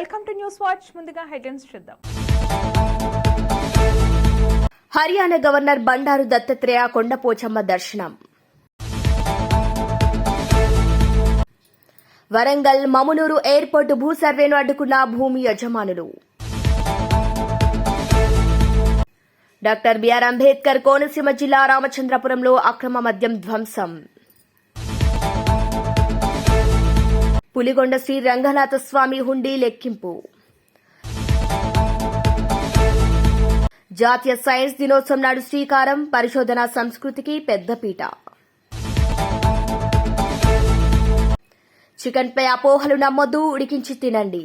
Welcome to news watch. ముందుగా headlines చూద్దాం. Haryana governor Bandaru Dattatreya Kondapochamma దర్శనం. వరంగల్ మమునూరు ఎయిర్పోర్టు భూ సర్వేను అడ్డుకున్న భూమి యజమానులు. డాక్టర్ బిఆర్ అంబేద్కర్ కోనసీమ జిల్లా రామచంద్రపురంలో అక్రమ మద్యం ధ్వంసం. పులిగొండ శ్రీ రంగనాథ స్వామి హుండీ లెక్కింపు. జాతీయ సైన్స్ దినోత్సవం నాడు శ్రీకారం పరిశోధన సంస్కృతికి పెద్దపీట చికెన్పై అపోహలు నమ్మొద్దు ఉడికించి తినండి.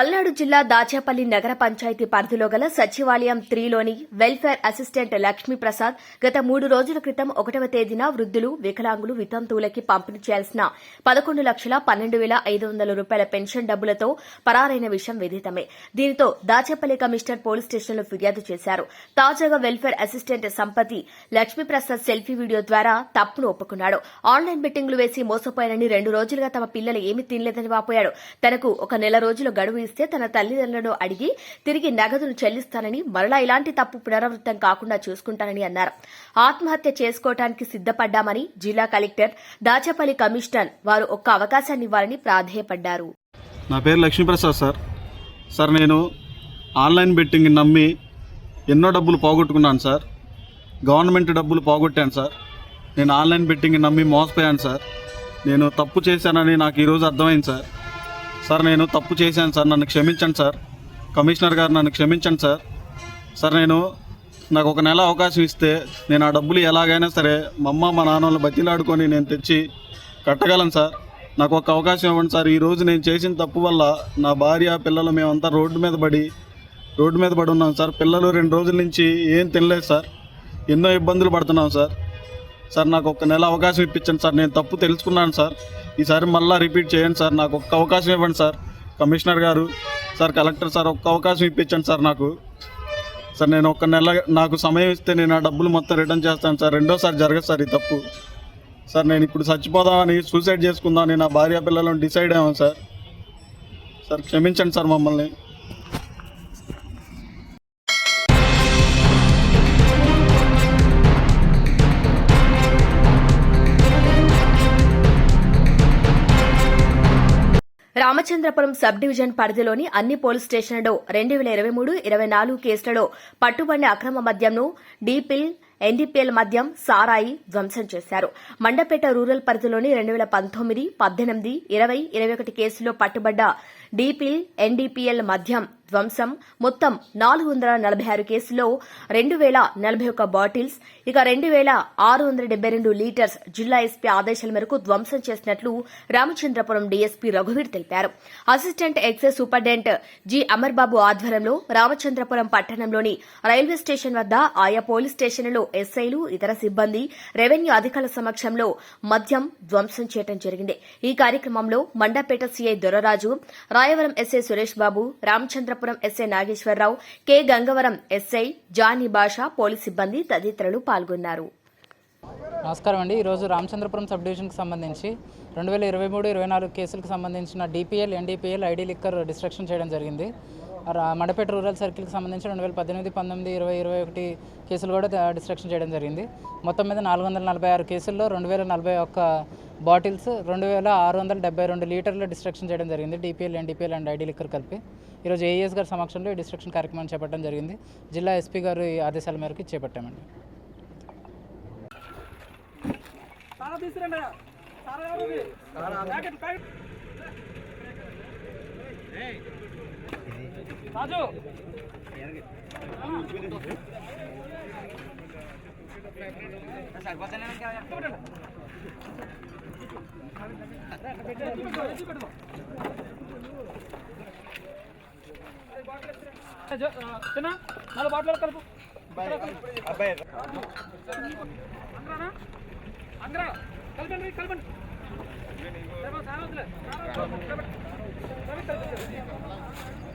పల్నాడు జిల్లా దాచేపల్లి నగర పంచాయతీ పరిధిలో గల సచివాలయం త్రీలోని వెల్ఫేర్ అసిస్టెంట్ లక్ష్మీప్రసాద్ గత మూడు రోజుల క్రితం ఒకటవ తేదీన వృద్ధులు వికలాంగులు వితంతువులకి పంపిణీ చేయాల్సిన పదకొండు లక్షల పన్నెండు వేల ఐదు వందల రూపాయల పెన్షన్ డబ్బులతో పరారైన విషయం విదితమే. దీనితో దాచేపల్లి కమిషనర్ పోలీస్ స్టేషన్లో ఫిర్యాదు చేశారు. తాజాగా welfare assistant Sampathi Lakshmiprasad selfie video ద్వారా తప్పును ఒప్పుకున్నాడు. ఆన్లైన్ బెట్టింగ్లు వేసి మోసపోయానని రెండు రోజులుగా తమ పిల్లలు ఏమీ తినలేదని వాపోయాడు. తనకు ఒక నెల రోజులు గడువు ఇస్తే తన తల్లిదండ్రులను అడిగి తిరిగి నగదును చెల్లిస్తానని మరలా ఇలాంటి తప్పు పునరావృతం కాకుండా చూసుకుంటానని అన్నారు. ఆత్మహత్య చేసుకోవటానికి సిద్దపడ్డామని జిల్లా కలెక్టర్ దాచపల్లి కమిషనర్ వారు ఒక్క అవకాశాన్ని ఇవ్వాలని ప్రాధేయపడ్డారు. నా పేరు లక్ష్మీప్రసాద్ సార్. సార్ నేను ఆన్లైన్ బెట్టింగ్ నమ్మి ఎన్నో డబ్బులు పోగొట్టుకున్నాను సార్. గవర్నమెంట్ డబ్బులు పోగొట్టాను సార్. నేను ఆన్లైన్ బెట్టింగ్ నమ్మి మోసపోయాను సార్. నేను తప్పు చేశానని నాకు ఈరోజు అర్థమైంది సార్. సార్ నేను తప్పు చేశాను సార్. నన్ను క్షమించండి సార్. కమిషనర్ గారు నన్ను క్షమించండి సార్. సార్ నేను నాకు ఒక నెల అవకాశం ఇస్తే నేను ఆ డబ్బులు ఎలాగైనా సరే మా అమ్మ మా నాన్న వాళ్ళు బతిలాడుకొని నేను తెచ్చి కట్టగలను సార్. నాకు ఒక అవకాశం ఇవ్వండి సార్. ఈరోజు నేను చేసిన తప్పు వల్ల నా భార్య పిల్లలు మేమంతా రోడ్డు మీద పడి రోడ్డు మీద పడి ఉన్నాం సార్. పిల్లలు రెండు రోజుల నుంచి ఏం తినలేదు సార్. ఎన్నో ఇబ్బందులు పడుతున్నాం సార్. సార్ నాకు ఒక నెల అవకాశం ఇప్పించండి సార్. నేను తప్పు తెలుసుకున్నాను సార్. ఈసారి మళ్ళీ రిపీట్ చేయండి సార్. నాకు ఒక్క అవకాశం ఇవ్వండి సార్. కమిషనర్ గారు సార్ కలెక్టర్ సార్ ఒక్క అవకాశం ఇప్పించండి సార్ నాకు. సార్ నేను ఒక నెల నాకు సమయం ఇస్తే నేను ఆ డబ్బులు మొత్తం రిటర్న్ చేస్తాను సార్. రెండోసారి జరగదు సార్ ఈ తప్పు. సార్ నేను ఇప్పుడు చచ్చిపోదామని సూసైడ్ చేసుకుందామని నా భార్య పిల్లలను డిసైడ్ అయ్యాను సార్. సార్ క్షమించండి సార్ మమ్మల్ని. రామచంద్రపురం సబ్ డివిజన్ పరిధిలోని అన్ని పోలీస్ స్టేషన్లలో రెండు వేల ఇరవై మూడు ఇరవై నాలుగు కేసులలో పట్టుబడిన అక్రమ మద్యంను డీపిల్ ఎన్డీపీఎల్ మద్యం సారాయి ధ్వంసం చేశారు. మండపేట రూరల్ పరిధిలోని రెండు వేల పంతొమ్మిది పద్దెనిమిది ఇరవై ఇరవై ఒకటి కేసుల్లో పట్టుబడ్డ డీపీల్ ఎన్డీపీఎల్ మద్యం ధ్వంసం. మొత్తం నాలుగు వందల నలభై ఆరు కేసులో రెండు వేల నలభై ఒక్క బాటిల్స్. ఇక రెండు వేల ఆరు వందల డెబ్బై రెండు లీటర్స్ జిల్లా ఎస్పీ ఆదేశాల మేరకు ధ్వంసం చేసినట్లు రామచంద్రపురం డీఎస్పీ రఘువీర్ తెలిపారు. Assistant excise superintendent G Amarbabu ఆధ్వర్యంలో రామచంద్రపురం పట్టణంలోని రైల్వే స్టేషన్ వద్ద ఆయా పోలీస్ స్టేషన్లలో ఎస్ఐలు ఇతర సిబ్బంది రెవెన్యూ అధికారుల సమక్షంలో మద్యం ధ్వంసం చేయడం జరిగింది. ఈ కార్యక్రమంలో Mandapeta CI Dorababu Rayavaram SI Suresh Babu Anantapuram SI Nageswararao K Gangavaram SI Jani Basha police సిబ్బంది తదితరులు పాల్గొన్నారు. నమస్కారం అండి. ఈరోజు రామచంద్రపురం సబ్ డివిజన్కి సంబంధించి రెండు వేల ఇరవై మూడు ఇరవై నాలుగు కేసులకు సంబంధించిన DPL NDPL ID liquor destruction చేయడం జరిగింది. మడపేట రూరల్ సర్కిల్కి సంబంధించి రెండు వేల పద్దెనిమిది పంతొమ్మిది ఇరవై ఇరవై ఒకటి కేసులు కూడా డిస్ట్రక్షన్ చేయడం జరిగింది మొత్తం మీద నాలుగు వందల నలభై ఆరు కేసుల్లో రెండు వేల నలభై ఒక్క బాటిల్స్ రెండు వేల ఆరు వందల డెబ్బై రెండు లీటర్లు డిస్ట్రక్షన్ చేయడం జరిగింది DPL NDPL and ID liquor కలిపి ఈరోజు ఏఎస్ గారి సమక్షంలో ఈ డిస్ట్రక్షన్ కార్యక్రమం చేపట్టడం జరిగింది జిల్లా ఎస్పీ గారు ఈ ఆదేశాల మేరకు చేపట్టామండి చిన్న నాలుగు బాటిల్ కలుపు. అందరా? కలపండి కలపండి కలపండి.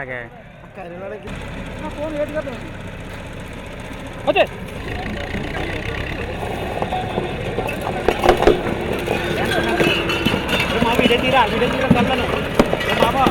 ఇలా కలపండి. ఖైరన్ లాగే వచ్చే మా వీడియో తీరా వీడియో తీరా కళ్ళను మామా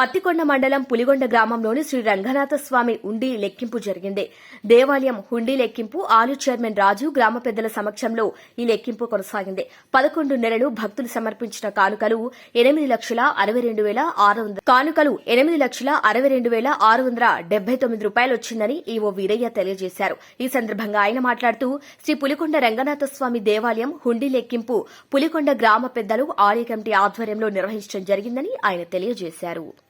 పత్తికొండ మండలం పులిగొండ గ్రామంలోని శ్రీ రంగనాథ స్వామి ఉండి లెక్కింపు జరిగింది. దేవాలయం హుండీ లెక్కింపు ఆలు చైర్మన్ రాజు గ్రామ పెద్దల సమక్షంలో ఈ లెక్కింపు కొనసాగింది. పదకొండు నెలలు భక్తులు సమర్పించిన కానుకలు ఎనిమిది లక్షల అరవై రెండు వేల ఆరు వందల కానుకలు ఎనిమిది లక్షల అరవై రెండు వేల ఆరు వందల డెబ్బై తొమ్మిది రూపాయలు వచ్చిందని ఈవో వీరయ్య తెలియజేశారు. ఈ సందర్భంగా ఆయన మాట్లాడుతూ శ్రీ పులికొండ రంగనాథ స్వామి దేవాలయం హుండీ లెక్కింపు పులికొండ గ్రామ పెద్దలు ఆలయ కమిటీ ఆధ్వర్యంలో నిర్వహించడం జరిగిందని ఆయన తెలియజేశారు.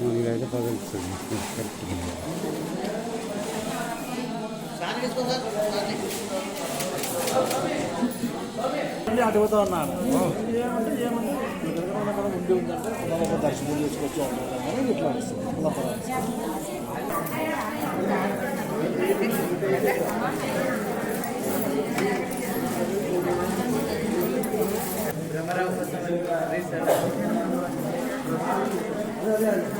ఇదైతే పగలుతుంది కరెక్ట్ అడుగుతా ఉన్నాను దర్శనం చేసుకోవచ్చు అని ఇట్లా కులాలప్ప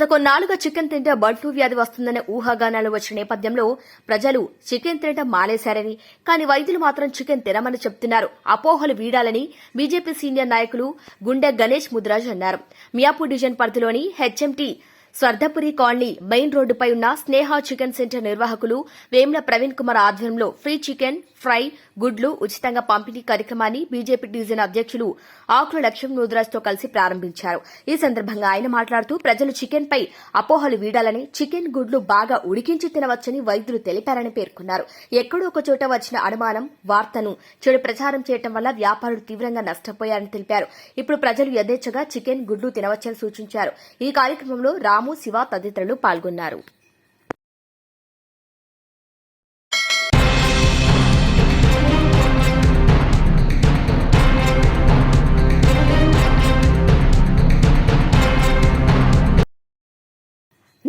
గత కొన్నాళ్ళుగా చికెన్ తింటే బర్డ్ ఫ్లూ వ్యాధి వస్తుందనే ఊహాగానాలు వచ్చిన నేపథ్యంలో ప్రజలు చికెన్ తినటం మానేశారని కానీ వైద్యులు మాత్రం చికెన్ తినమని చెప్తున్నారు. అపోహలు వీడాలని బీజేపీ సీనియర్ నాయకులు గుండె గణేష్ ముద్రాజ్ అన్నారు. మియాపూర్ డివిజన్ పరిధిలోని హెచ్ఎంటీ స్వర్ధపురి కాలనీ మెయిన్ రోడ్డుపై ఉన్న స్నేహ చికెన్ సెంటర్ నిర్వాహకులు వేమ్ల ప్రవీణ్ కుమార్ ఆధ్వర్యంలో ఫ్రీ చికెన్ ఫ్రై గుడ్లు ఉచితంగా పంపిణీ కార్యక్రమాన్ని బీజేపీ డివిజన్ అధ్యక్షులు ఆకుల లక్ష్మణ్ ముద్రాజ్తో కలిసి ప్రారంభించారు. ఈ సందర్భంగా ఆయన మాట్లాడుతూ ప్రజలు చికెన్ పై అపోహలు వీడాలని చికెన్ గుడ్లు బాగా ఉడికించి తినవచ్చని వైద్యులు తెలిపారని పేర్కొన్నారు. ఎక్కడో ఒక చోట వచ్చిన అనుమానం వార్తను చెడు ప్రచారం చేయడం వల్ల వ్యాపారులు తీవ్రంగా నష్టపోయారని తెలిపారు. ఇప్పుడు ప్రజలు యథేచ్ఛగా చికెన్ గుడ్లు తినవచ్చని సూచించారు. ఈ కార్యక్రమంలో రాము శివ తదితరులు పాల్గొన్నారు.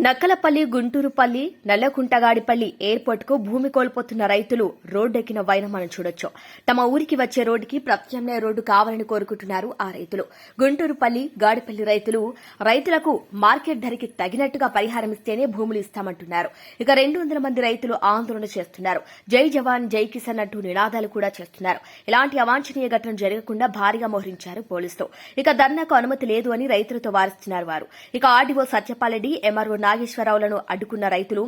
నక్కలపల్లి గుంటూరుపల్లి నల్లకుంటగాడిపల్లి ఎయిర్పోర్ట్కు భూమి కోల్పోతున్న రైతులు రోడ్డెక్కిన వైన మనం చూడొచ్చు. తమ ఊరికి వచ్చే రోడ్డుకి ప్రత్యామ్నాయ రోడ్డు కావాలని కోరుకుంటున్నారు ఆ రైతులు. గుంటూరుపల్లి గాడిపల్లి రైతులు రైతులకు మార్కెట్ ధరకి తగినట్టుగా పరిహారం ఇస్తేనే భూములు ఇస్తామంటున్నారు. ఇక రెండు వందల మంది రైతులు ఆందోళన చేస్తున్నారు. జై జవాన్ జై కిసాన్ అంటూ నినాదాలు కూడా చేస్తున్నారు. ఇలాంటి అవాంఛనీయ ఘటన జరగకుండా భారీగా మోహరించారు పోలీసులు. ఇక ధర్నాకు అనుమతి లేదు అని రైతులతో వారిస్తున్నారు వారు. ఇక ఆర్డీఓ సత్యపాలరెడ్డి ఎంఆర్ఓ నాగేశ్వరరావులను అడ్డుకున్న రైతులు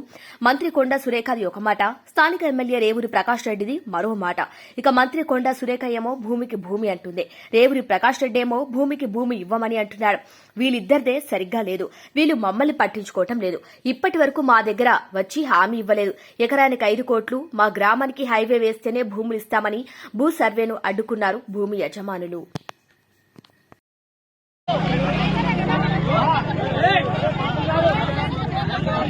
మంత్రి కొండ సురేఖది ఒక మాట స్థానిక ఎమ్మెల్యే రేవూరి ప్రకాష్ రెడ్డిది మరో మాట. ఇక మంత్రి కొండ సురేఖ ఏమో భూమికి భూమి అంటుంది. రేవూరి ప్రకాష్ రెడ్డి ఏమో భూమికి భూమి ఇవ్వమని అంటున్నాడు. వీళ్ళిద్దరిదే సరిగ్గా లేదు. వీళ్ళు మమ్మల్ని పట్టించుకోవటం లేదు. ఇప్పటి వరకు మా దగ్గర వచ్చి హామీ ఇవ్వలేదు. ఎకరానికి ఐదు కోట్లు మా గ్రామానికి హైవే వేస్తేనే భూములు ఇస్తామని భూ సర్వేను అడ్డుకున్నారు భూమి యజమానులు.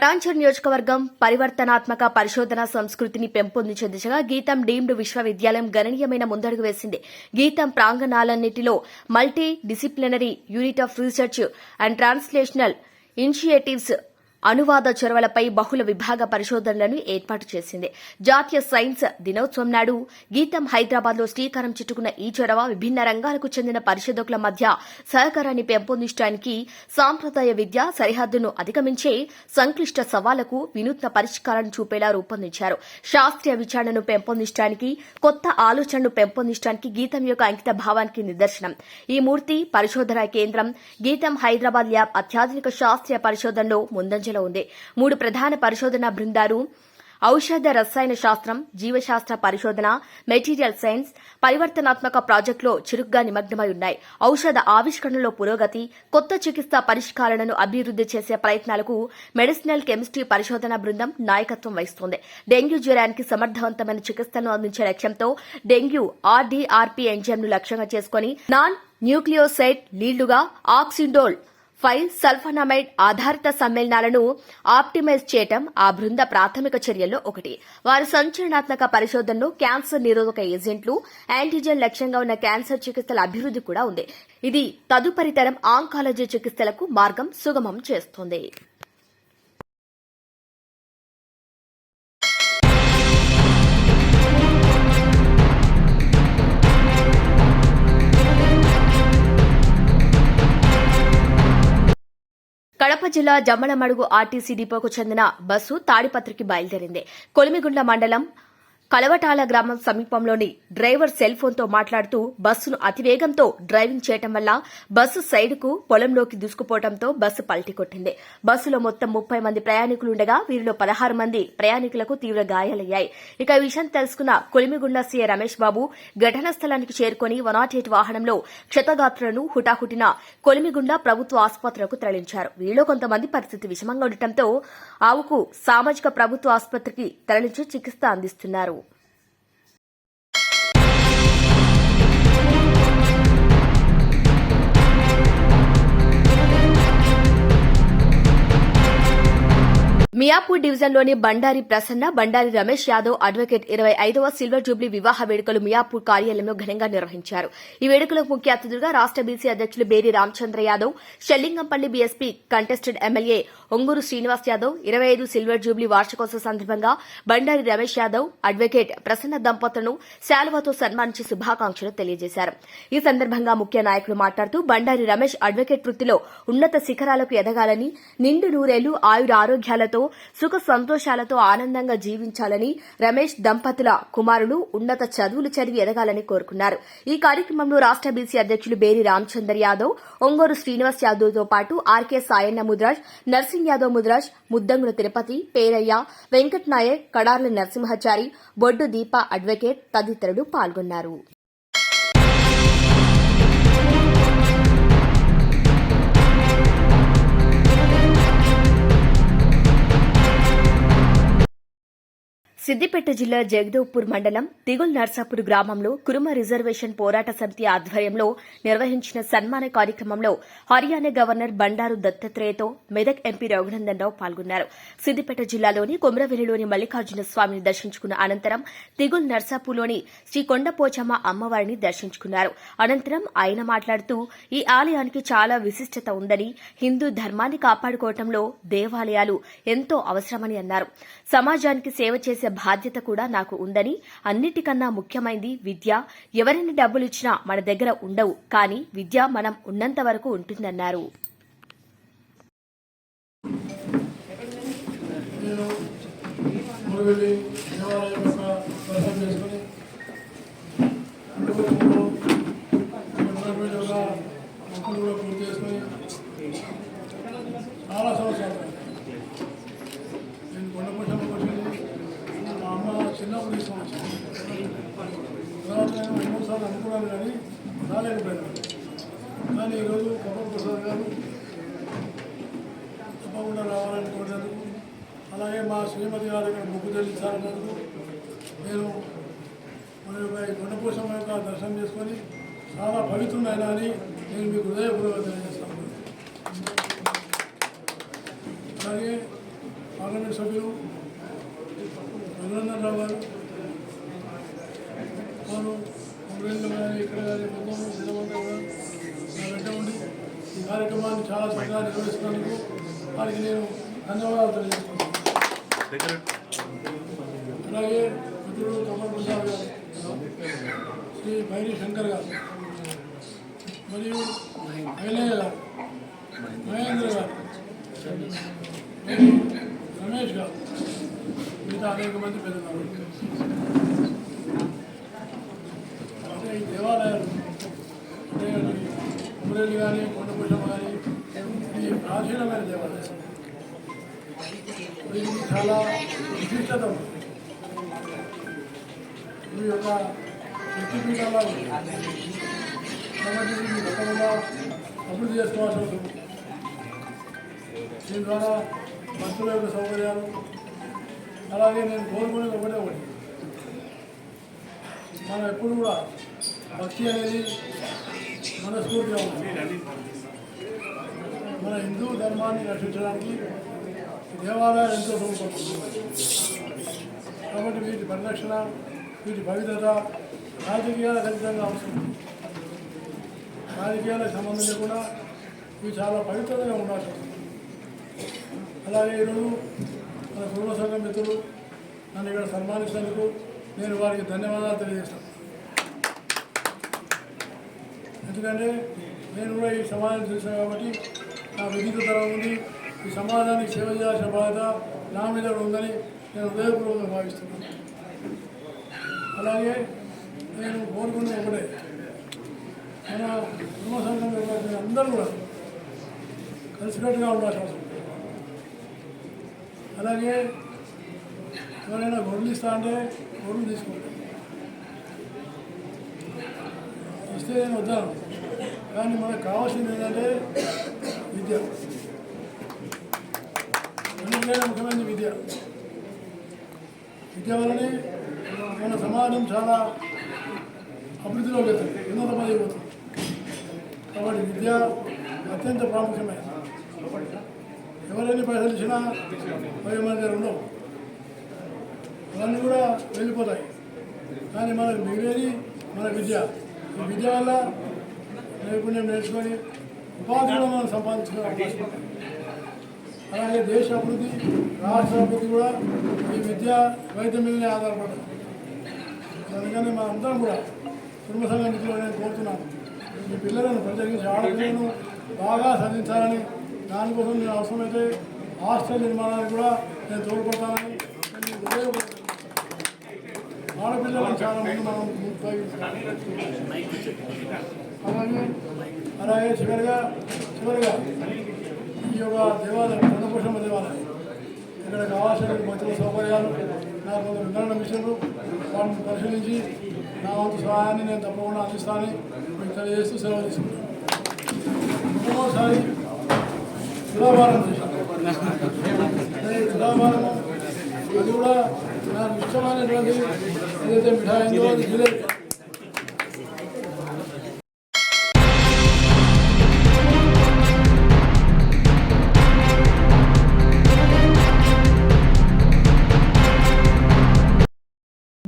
పటాన్చర్ నియోజకవర్గం పరివర్తనాత్మక పరిశోధన సంస్కృతిని పెంపొందించే దిశగా గీతం డీమ్డ్ విశ్వవిద్యాలయం గణనీయమైన ముందడుగు వేసింది. GITAM ప్రాంగణాలన్నిటిలో multi disciplinary unit of research and translational initiatives అనువాద చొరవలపై బహుళ విభాగ పరిశోధనలను ఏర్పాటు చేసింది. జాతీయ సైన్స్ దినోత్సవం నాడు గీతం హైదరాబాద్లో శ్రీకారం చుట్టుకున్న ఈ చొరవ విభిన్న రంగాలకు చెందిన పరిశోధకుల మధ్య సహకారాన్ని పెంపొందించడానికి సాంప్రదాయ విద్య సరిహద్దును అధిగమించే సంక్లిష్ట సవాళ్ళకు వినూత్న పరిష్కారాన్ని చూపేలా రూపొందించారు. శాస్త్రీయ విచారణను పెంపొందించడానికి కొత్త ఆలోచనను పెంపొందించడానికి గీతం యొక్క అంకిత భావానికి నిదర్శనం. ఈ మూర్తి పరిశోధన కేంద్రం గీతం హైదరాబాద్ ల్యాబ్ అత్యాధునిక శాస్త్రీయ పరిశోధనలో ముందంజ మధ్యలో ఉంది. మూడు ప్రధాన పరిశోధనా బృందాలు ఔషధ రసాయన శాస్త్రం జీవశాస్త్ర పరిశోధన మెటీరియల్ సైన్స్ పరివర్తనాత్మక ప్రాజెక్టులో చురుగ్గా నిమగ్నమై ఉన్నాయి. ఔషధ ఆవిష్కరణలో పురోగతి కొత్త చికిత్సా పరిష్కారాలను అభివృద్ది చేసే ప్రయత్నాలకు మెడిసినల్ కెమిస్ట్రీ పరిశోధన బృందం నాయకత్వం వహిస్తోంది. డెంగ్యూ జ్వరానికి సమర్థవంతమైన చికిత్సలను అందించే లక్ష్యంతో డెంగ్యూ ఆర్డీఆర్పీ ఎంజిఎంను లక్ష్యంగా చేసుకుని నాన్ న్యూక్లియోసైడ్ లీళ్ళుగా ఆక్సిడోల్ ఫైల్ సల్ఫనమైడ్ ఆధారిత సమ్మేళనాలను ఆప్టిమైజ్ చేయటం ఆ బృంద ప్రాథమిక చర్యల్లో ఒకటి. వారి సంచలనాత్మక పరిశోధనలో క్యాన్సర్ నిరోధక ఏజెంట్లు యాంటీజెన్ లక్ష్యంగా ఉన్న క్యాన్సర్ చికిత్సల అభివృద్ధి కూడా ఉంది. ఇది తదుపరి తరం ఆంకాలజీ చికిత్సలకు మార్గం సుగమం చేస్తుంది. కడప జిల్లా జమ్మలమడుగు ఆర్టీసీ డిపోకు చెందిన బస్సు తాడిపత్రికి బయలుదేరింది. కొలిమిగుండ్ల మండలం కలవటాల గ్రామం సమీపంలోని డ్రైవర్ సెల్ ఫోన్తో మాట్లాడుతూ బస్సును అతివేగంతో డ్రైవింగ్ చేయటం వల్ల బస్సు సైడ్కు పొలంలోకి దూసుకుపోవడంతో బస్సు పల్టికొట్టింది. బస్సులో మొత్తం ముప్పై మంది ప్రయాణికులుండగా వీరిలో పదహారు మంది ప్రయాణికులకు తీవ్ర గాయాలయ్యాయి. ఇక ఈ విషయం తెలుసుకున్న కొలిమిగుండ సీఏ రమేష్ బాబు ఘటనా స్థలానికి చేరుకుని వన్ వాహనంలో క్షతగాత్రులను హుటాహుటిన కొలిమిగుండ ప్రభుత్వ ఆసుపత్రులకు తరలించారు. వీరిలో కొంతమంది పరిస్థితి విషమంగా ఉండటంతో ఆవుకు సామాజిక ప్రభుత్వ ఆసుపత్రికి తరలించి చికిత్స అందిస్తున్నారు. మియాపూర్ డివిజన్లోని బండారి ప్రసన్న బండారి రమేష్ యాదవ్ అడ్వకేట్ ఇరవై ఐదవ సిల్వర్ జూబ్లీ వివాహ వేడుకలు మియాపూర్ కార్యాలయంలో ఘనంగా నిర్వహించారు. ఈ వేడుకలకు ముఖ్య అతిథులుగా రాష్ట బీసీ అధ్యక్షులు Beri Ramachandra Yadav Serilingampally BSP contested MLA Onguru Srinivas Yadav ఇరవై ఐదు సిల్వర్ జూబ్లీ వార్షికోత్సవ సందర్భంగా బండారి రమేష్ యాదవ్ అడ్వకేట్ ప్రసన్న దంపతులను శాలువాతో సన్మానించి శుభాకాంక్షలు తెలియజేశారు. ఈ సందర్భంగా ముఖ్య నాయకులు మాట్లాడుతూ బండారి రమేష్ అడ్వకేట్ వృత్తిలో ఉన్నత శిఖరాలకు ఎదగాలని నిండు నూరేళ్ళు ఆయుర ఆరోగ్యాలతో సుఖ సంతోషాలతో ఆనందంగా జీవించాలని రమేష్ దంపతుల కుమారులు ఉన్నత చదువులు చదివి ఎదగాలని కోరుకున్నారు. ఈ కార్యక్రమంలో రాష్ట బీసీ అధ్యక్షులు బేరి రామచందర్ యాదవ్ ఒంగోరు శ్రీనివాస్ యాదవ్తో పాటు ఆర్కే సాయన్న ముద్రాజ్ నర్సింగ్ యాదవ్ ముద్రాజ్ ముద్దంగుల తిరుపతి పేరయ్య వెంకట్ నాయక్ కడార్ల నరసింహాచారి బొడ్డు దీప అడ్వకేట్ తదితరులు పాల్గొన్నారు. సిద్దిపేట జిల్లా జగదేవ్పూర్ మండలం తిగుల్ నర్సాపూర్ గ్రామంలో కురుమ రిజర్వేషన్ పోరాట సమితి ఆధ్వర్యంలో నిర్వహించిన సన్మాన కార్యక్రమంలో హర్యానా గవర్నర్ బండారు దత్తాత్రేయతో మెదక్ ఎంపీ రఘునందన్ రావు పాల్గొన్నారు. సిద్దిపేట జిల్లాలోని కొమరవెల్లిలోని మల్లికార్జున స్వామిని దర్శించుకున్న అనంతరం తిగుల్ నర్సాపూర్లోని శ్రీ కొండపోచమ్మ అమ్మవారిని దర్శించుకున్నారు. అనంతరం ఆయన మాట్లాడుతూ ఈ ఆలయానికి చాలా విశిష్టత ఉందని హిందూ ధర్మాన్ని కాపాడుకోవటంలో దేవాలయాలు ఎంతో అవసరమని అన్నారు. సమాజానికి సేవ చేసే బాధ్యత కూడా నాకు ఉందని అన్నిటికన్నా ముఖ్యమైంది విద్య. ఎవరిని డబ్బులిచ్చినా మన దగ్గర ఉండవు కానీ విద్య మనం ఉన్నంత వరకు ఉంటుందన్నారు. చేసుకుని ఇంటికొచ్చుకుంటూ మురుగలి యొక్క మొక్కులు కూడా పూర్తి చేసుకుని చాలా సంవత్సరాలు నేను కొండపోషమ్మ వచ్చింది మా అమ్మ చిన్నప్పుడు తీసుకొని తర్వాత నేను మూడు సార్లు అనుకున్నాను కానీ రాలేకపోయాను కానీ ఈరోజు కపల్ ప్రసాద్ గారు తప్పకుండా రావాలని కోరినందుకు అలాగే మా శ్రీమతి గారు ఇక్కడ మొక్కు చెల్లించాలన్నందుకు నేను మన యొక్క ఈ కొండపోషమ్మ యొక్క దర్శనం చేసుకొని చాలా పవిత్రుడైనా అని నేను మీకు హృదయపూర్వకంగా తెలియజేస్తాను అలాగే పార్లమెంట్ సభ్యులు రఘునందన్ రావు గారు వారు కాంగ్రెస్లో కానీ ఇక్కడ కానీ మొత్తం జిల్లామంతా కూడా నా వెంట ఉండి ఈ కార్యక్రమాన్ని చాలా చక్కగా నిర్వహిస్తున్నందుకు వారికి నేను ధన్యవాదాలు తెలియజేస్తున్నాను. అలాగే మిత్రుడు కమల్ ప్రసాద్ గారు శ్రీ భైరీ శంకర్ గారు మరియు ఐలయ్య గారు మహేంద్ర గారు రమేష్ గారు మిగతా అనేక మంది పెద్దలు అంటే ఈ దేవాలయాలు అంటే కుమరేలు కానీ ఇది చాలా విశిష్టత ఈ యొక్క శక్తిపీఠాలు కాబట్టి దీన్ని గతంలో అభివృద్ధి చేసుకోవాల్సి ఉంటుంది దీని ద్వారా భక్తుల యొక్క సౌకర్యాలు అలాగే నేను కోరుకునేది ఒకటే ఒకటి. మనం ఎప్పుడు కూడా భక్తి అనేది మనస్ఫూర్తిగా ఉంటుంది మన హిందూ ధర్మాన్ని రక్షించడానికి దేవాలయాలు ఎంతో కాబట్టి వీటి పరిరక్షణ వీటి పవిత్రత రాజకీయాల ఖచ్చితంగా అవసరం. రాజకీయాలకు సంబంధం కూడా ఇవి చాలా పవిత్రంగా ఉండాలి అలాగే ఈరోజు మన కుటుంబ సంఘం మిత్రులు నన్ను ఇక్కడ సన్మానించినందుకు నేను వారికి ధన్యవాదాలు తెలియజేస్తాను. ఎందుకంటే నేను కూడా ఈ సమాజం చూసాను కాబట్టి నా విధిత తరం ఉంది. ఈ సమాజానికి సేవ చేయాల్సిన బాధ్యత నా మీద ఉందని నేను హృదయపూర్వకంగా భావిస్తున్నాను. అలాగే నేను కోరుకున్న ఒకటే. మన కుటుంబ సంఘం అందరూ కూడా కలిసికట్టుగా ఉండాల్సిన అవసరం. అలాగే ఎవరైనా గొర్రెలు ఇస్తా అంటే గొర్రెలు తీసుకుంటాను ఇస్తే నేను వద్దాను. కానీ మనకు కావాల్సింది ఏంటంటే విద్య. అన్నిటికైనా ముఖ్యమైనది విద్య విద్య వల్లనే మన సమాజం చాలా అభివృద్ధిలో వెళ్తుంది ఎన్నో పదవి పోతుంది కాబట్టి విద్య అత్యంత ప్రాముఖ్యమైనది. ఎవరైనా పైసలు ఇచ్చినా పది మంది దగ్గర ఉండవు. అవన్నీ కూడా వెళ్ళిపోతాయి. కానీ మనకు మిగిలేది మన విద్య. ఈ విద్య వల్ల నైపుణ్యం నేర్చుకొని ఉపాధి కూడా మనం సంపాదించుకోవాలి. అలాగే దేశ అభివృద్ధి రాష్ట్ర అభివృద్ధి కూడా ఈ విద్య వైద్యం మీదనే ఆధారపడదు అందుకని మన అందరం కూడా కుటుంబ సంఘం మిత్రులు నేను కోరుతున్నాను మీ పిల్లలను ప్రత్యేకించి ఆడపిల్లలను బాగా సాధించాలని దానికోసం నేను అవసరమైతే హాస్టల్ నిర్మాణానికి కూడా నేను తోడ్పడతానని ఆడపిల్లలను చాలా మంది మనం అలాగే అలాగే చివరిగా చివరిగా ఈ యొక్క దేవాలయం చంద్రపుషమ్మ దేవాలయం ఇక్కడ కావాల్సిన మంచి సౌకర్యాలు నాకు కొంత వివరణ మిషన్లు వాటిని పరిశీలించి నా వంతు సహాయాన్ని నేను తప్పకుండా అందిస్తానని మీకు తెలియజేస్తూ సేవ తీసుకుంటాను మూడవసారి తులాభారం చేశాను తులాభారము అది కూడా నాకు ఇష్టమైనటువంటి ఏదైతే మిఠాయి అది జిలేబీ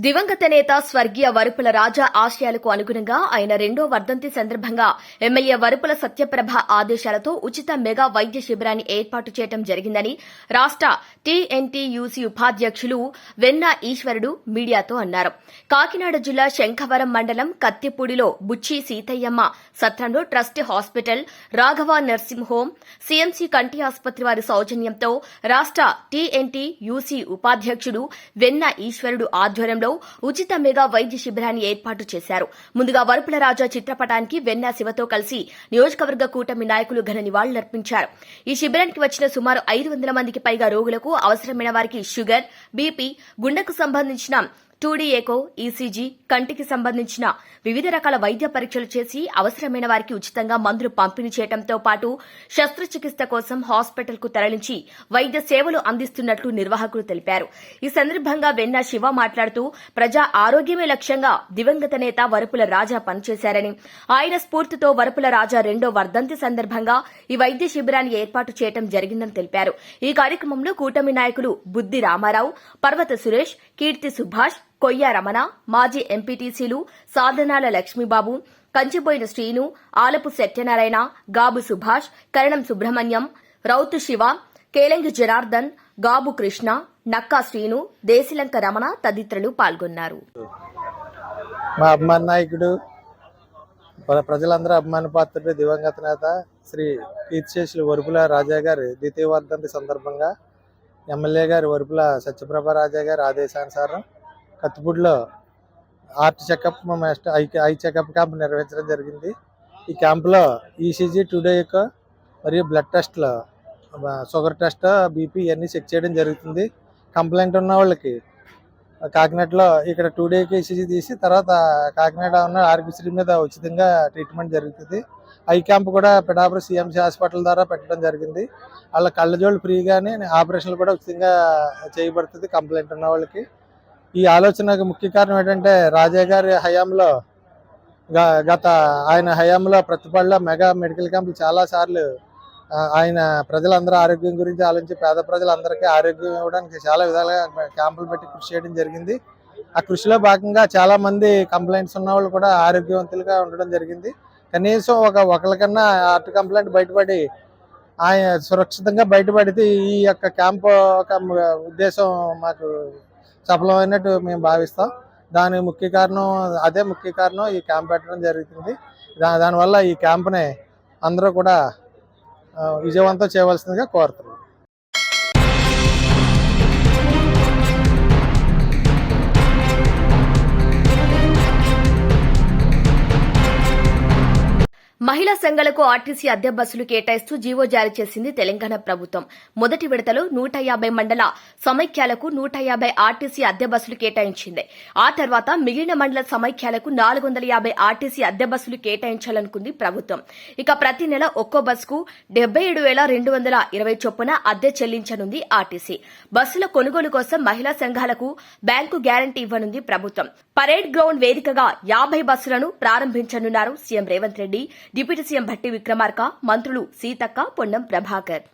దివంగత నేత స్వర్గీయ వరుపుల రాజా ఆశయాలకు అనుగుణంగా ఆయన రెండో వర్ధంతి సందర్భంగా ఎమ్మెల్యే వరుపుల సత్యప్రభ ఆదేశాలతో ఉచిత మెగా వైద్య శిబిరాన్ని ఏర్పాటు చేయడం జరిగిందని రాష్ట టీఎన్టీయూసీ ఉపాధ్యక్షులు వెన్న ఈశ్వరుడు మీడియాతో అన్నారు. కాకినాడ జిల్లా శంఖవరం మండలం కత్తిపూడిలో బుచ్చి సీతయ్యమ్మ సత్రంలో trust hospital Raghava nursing home CMC కంటి ఆసుపత్రి వారి సౌజన్యంతో రాష్ట టీఎన్టీయూసీ ఉపాధ్యక్షుడు వెన్న ఈశ్వరుడు ఆధ్వర్యంలో ఉచిత మెగా వైద్య శిబిరాన్ని ఏర్పాటు చేశారు. ముందుగా వరుపుల రాజా చిత్రపటానికి వెన్న శివతో కలిసి నియోజకవర్గ కూటమి నాయకులు ఘన నివాళులర్పించారు ఈ శిబిరానికి వచ్చిన సుమారు ఐదు వందల మందికి పైగా రోగులకు అవసరమైన వారికి షుగర్ బీపీ గుండెకు సంబంధించిన టూడిఎకో ఈసీజీ కంటికి సంబంధించిన వివిధ రకాల వైద్య పరీక్షలు చేసి అవసరమైన వారికి ఉచితంగా మందులు పంపిణీ చేయడంతో పాటు శస్త్రచికిత్స కోసం హాస్పిటల్కు తరలించి వైద్య సేవలు అందిస్తున్నట్లు నిర్వాహకులు తెలిపారు. ఈ సందర్భంగా వెన్న శివ మాట్లాడుతూ ప్రజా ఆరోగ్యమే లక్ష్యంగా దివంగత నేత వరపుల రాజా పనిచేశారని ఆయన స్ఫూర్తితో వరపుల రాజా రెండో వర్ధంతి సందర్భంగా ఈ వైద్య శిబిరాన్ని ఏర్పాటు చేయడం జరిగిందని తెలిపారు. ఈ కార్యక్రమంలో కూటమి నాయకులు బుద్ది రామారావు పర్వత సురేష్ కీర్తి సుభాష్ కొయ్య రమణ మాజీ ఎంపీటీసీలు సాధనాల లక్ష్మీబాబు కంచిపోయిన శ్రీను ఆలపు సత్యనారాయణ గాబు సుభాష్ కరణం సుబ్రహ్మణ్యం రౌతు శివ కేలంగి జనార్దన్ గాబు కృష్ణ నక్కా శ్రీను దేశిలంక రమణ తదితరులు పాల్గొన్నారు. మా అభిమాన నాయకుడు ప్రజలందరూ అభిమాన పాత్రుడు దివంగత నేత శ్రీ కీర్తిశేషులు వరుపుల రాజా గారి ద్వితీయ వర్ధంతి సందర్భంగా ఎమ్మెల్యే గారు వరుపుల సత్యప్రభ రాజా గారి ఆదేశానుసారం కత్తిపూడిలో heart checkup master eye eye checkup camp నిర్వహించడం జరిగింది. ఈ క్యాంపులో ఈసీజీ టుడే యొక్క మరియు బ్లడ్ టెస్ట్లో షుగర్ టెస్ట్ బీపీ ఇవన్నీ చెక్ చేయడం జరుగుతుంది. కంప్లైంట్ ఉన్న వాళ్ళకి కాకినాడలో ఇక్కడ టూ డేకి ఈసీజీ తీసి తర్వాత కాకినాడ ఉన్న ఆర్బిసిరి మీద ఉచితంగా ట్రీట్మెంట్ జరుగుతుంది. ఐ క్యాంప్ కూడా పిఠాపురం సిఎంసి హాస్పిటల్ ద్వారా పెట్టడం జరిగింది. వాళ్ళ కళ్ళజోళ్ళు ఫ్రీగానే ఆపరేషన్లు కూడా ఉచితంగా చేయబడుతుంది కంప్లైంట్ ఉన్న వాళ్ళకి. ఈ ఆలోచనకు ముఖ్య కారణం ఏంటంటే రాజా గారి హయాంలో గత ఆయన హయాంలో ప్రతిపాడులో మెగా మెడికల్ క్యాంపులు చాలాసార్లు ఆయన ప్రజలందరూ ఆరోగ్యం గురించి ఆలోచించి పేద ప్రజలందరికీ ఆరోగ్యం ఇవ్వడానికి చాలా విధాలుగా క్యాంపులు పెట్టి కృషి చేయడం జరిగింది. ఆ కృషిలో భాగంగా చాలామంది కంప్లైంట్స్ ఉన్న వాళ్ళు కూడా ఆరోగ్యవంతులుగా ఉండడం జరిగింది. కనీసం ఒక ఒకరికన్నా ఆర్ట్ కంప్లైంట్ బయటపడి ఆయన సురక్షితంగా బయటపడితే ఈ యొక్క క్యాంప్ ఒక ఉద్దేశం మాకు సఫలమైనట్టు మేము భావిస్తాం. దాని ముఖ్య కారణం అదే ముఖ్య కారణం ఈ క్యాంప్ పెట్టడం జరుగుతుంది. దా దానివల్ల ఈ క్యాంప్ని అందరూ కూడా విజయవంతం చేయవలసిందిగా కోరుతున్నాం. మహిళా సంఘాలకు ఆర్టీసీ అద్దె బస్సులు కేటాయిస్తూ జీవో జారీ చేసింది తెలంగాణ ప్రభుత్వం. మొదటి విడతలో నూట యాభై మండల సమైక్యాలకు నూట యాభై ఆర్టీసీ అద్దె బస్సులు కేటాయించింది. ఆ తర్వాత మిగిలిన మండల సమైక్యాలకు నాలుగు వందల యాభై ఆర్టీసీ అద్దె బస్సులు కేటాయించాలనుకుంది ప్రభుత్వం. ఇక ప్రతి నెల ఒక్కో బస్సుకు డెబ్బై ఏడు వేల రెండు వందల ఇరవై చొప్పున అద్దె చెల్లించనుంది ఆర్టీసీ. బస్సుల కొనుగోలు కోసం మహిళా సంఘాలకు బ్యాంకు గ్యారంటీ ఇవ్వనుంది ప్రభుత్వం. పరేడ్ గ్రౌండ్ వేదికగా యాభై బస్సులను ప్రారంభించనున్నారు CM Revanth Reddy. Deputy CM Bhatti Vikramarka మంత్రులు సీతక్క పొన్నం ప్రభాకర్.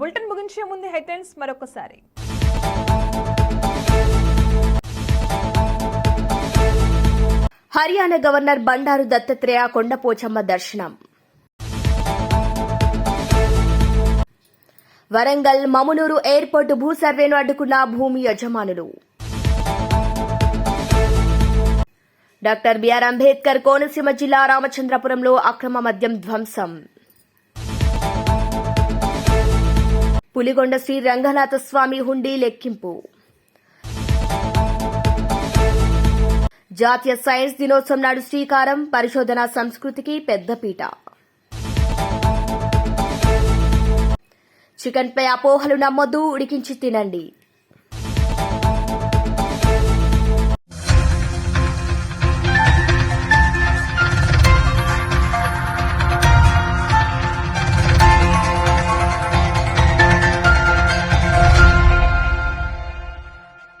బులెటిన్ ముగించే ముందు హెడ్లైన్స్ మరొకసారి. హర్యానా గవర్నర్ బండారు దత్తాత్రేయ కొండపోచమ్మ దర్శనం. వరంగల్ మమునూరు ఎయిర్పోర్టు భూ సర్వేను అడ్డుకున్న భూమి యజమానులు. డాక్టర్ బిఆర్ అంబేద్కర్ కోనసీమ జిల్లా రామచంద్రపురంలో అక్రమ మద్యం ధ్వంసం. పులిగొండ శ్రీ రంగనాథ స్వామి హుండీ లెక్కింపు. జాతీయ సైన్స్ దినోత్సవం నాడు శ్రీకారం పరిశోధన సంస్కృతికి పెద్దపీట చికెన్పై అపోహలు నమ్మొద్దు ఉడికించి తినండి.